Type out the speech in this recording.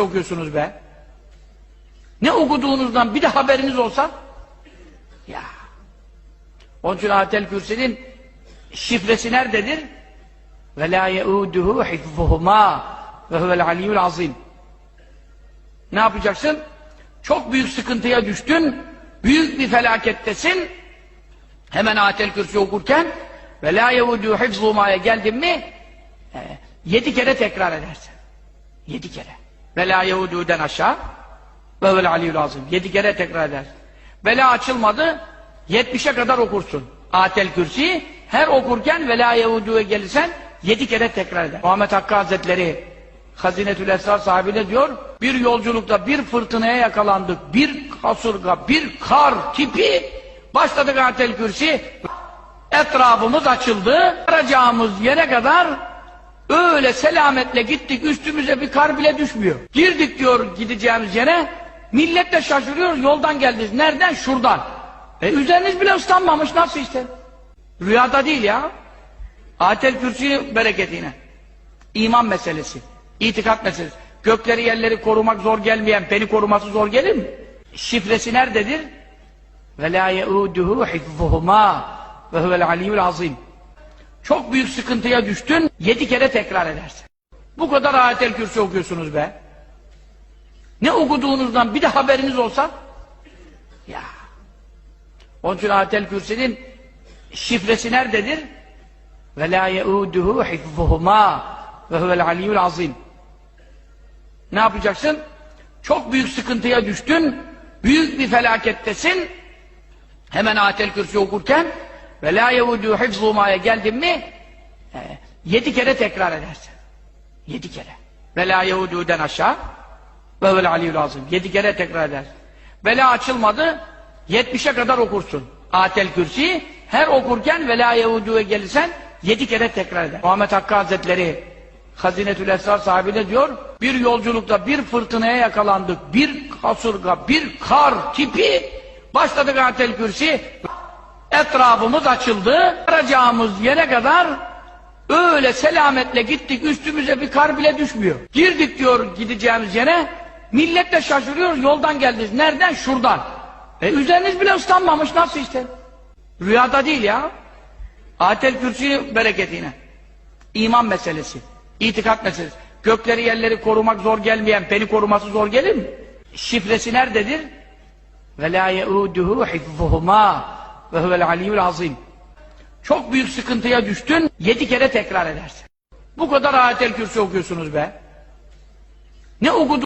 okuyorsunuz be? Ne okuduğunuzdan bir de haberiniz olsa? Ya. Onun için Ayetel Kürsi'nin şifresi nerededir? Ve la yeuduhu hifzuhuma ve huvel aliyyul azim. Ne yapacaksın? Çok büyük sıkıntıya düştün, büyük bir felakettesin. Hemen Ayetel Kürsi okurken ve la yeuduhu hifzuhuma'ya geldin mi e, yedi kere tekrar edersin. Yedi kere. Ve la yehudu'den aşağı ve vel aliyyul azim. Yedi kere tekrar eder. Bela açılmadı, yetmişe kadar okursun. Atel Kürsi her okurken ve la yehudu'ya gelirsen yedi kere tekrar eder. Muhammed Hakkı Hazretleri Hazinetül Esrar sahibine diyor, bir yolculukta bir fırtınaya yakalandık, bir kasırga, bir kar tipi, başladık Atel Kürsi, etrafımız açıldı, varacağımız yere kadar Öyle selametle gittik üstümüze bir kar bile düşmüyor. Girdik diyor gideceğimiz yere. Millet de şaşırıyor yoldan geldiniz. Nereden? Şuradan. E üzeriniz bile ıslanmamış nasıl işte? Rüyada değil ya. Ayetel Kürsi'nin bereketine. İman meselesi. itikat meselesi. Gökleri yerleri korumak zor gelmeyen beni koruması zor gelir mi? Şifresi nerededir? Ve la yeuduhu hifzuhuma ve huvel. Çok büyük sıkıntıya düştün, yedi kere tekrar edersin. Bu kadar ayetel kürsü okuyorsunuz be. Ne okuduğunuzdan bir de haberiniz olsa? Ya. Onun için ayetel kürsünün şifresi nerededir? Ve la yeuduhu hifzuhuma ve huvel aliyyul azim. Ne yapacaksın? Çok büyük sıkıntıya düştün, büyük bir felakettesin. Hemen ayetel kürsü okurken ve la yevudu hifzumaya geldin mi e, yedi kere tekrar edersin. Yedi kere. Ve la yevudu'den aşağı ve vel aliyyul azim. Yedi kere tekrar edersin. Bela açılmadı yetmişe kadar okursun. Atel Kürsi her okurken ve la yevudu'ya gelirsen yedi kere tekrar eder. Muhammed Hakkı Hazretleri Hazinetül Esrar sahibine diyor bir yolculukta bir fırtınaya yakalandık. Bir kasırga, bir kar tipi başladık Atel Kürsi etrafımız açıldı. Varacağımız yere kadar öyle selametle gittik üstümüze bir kar bile düşmüyor. Girdik diyor gideceğimiz yere millet de şaşırıyor yoldan geldiniz. Nereden? Şuradan. E üzeriniz bile ıslanmamış nasıl işte? Rüyada değil ya. Ayetel Kürsi'nin bereketine. İman meselesi. itikat meselesi. Gökleri yerleri korumak zor gelmeyen beni koruması zor gelir mi? Şifresi nerededir? Ve la yeuduhu hifzuhuma ve huvel aliyyul azim. Çok büyük sıkıntıya düştün, yedi kere tekrar edersin. Bu kadar ayetel kürsü okuyorsunuz be. Ne okudu?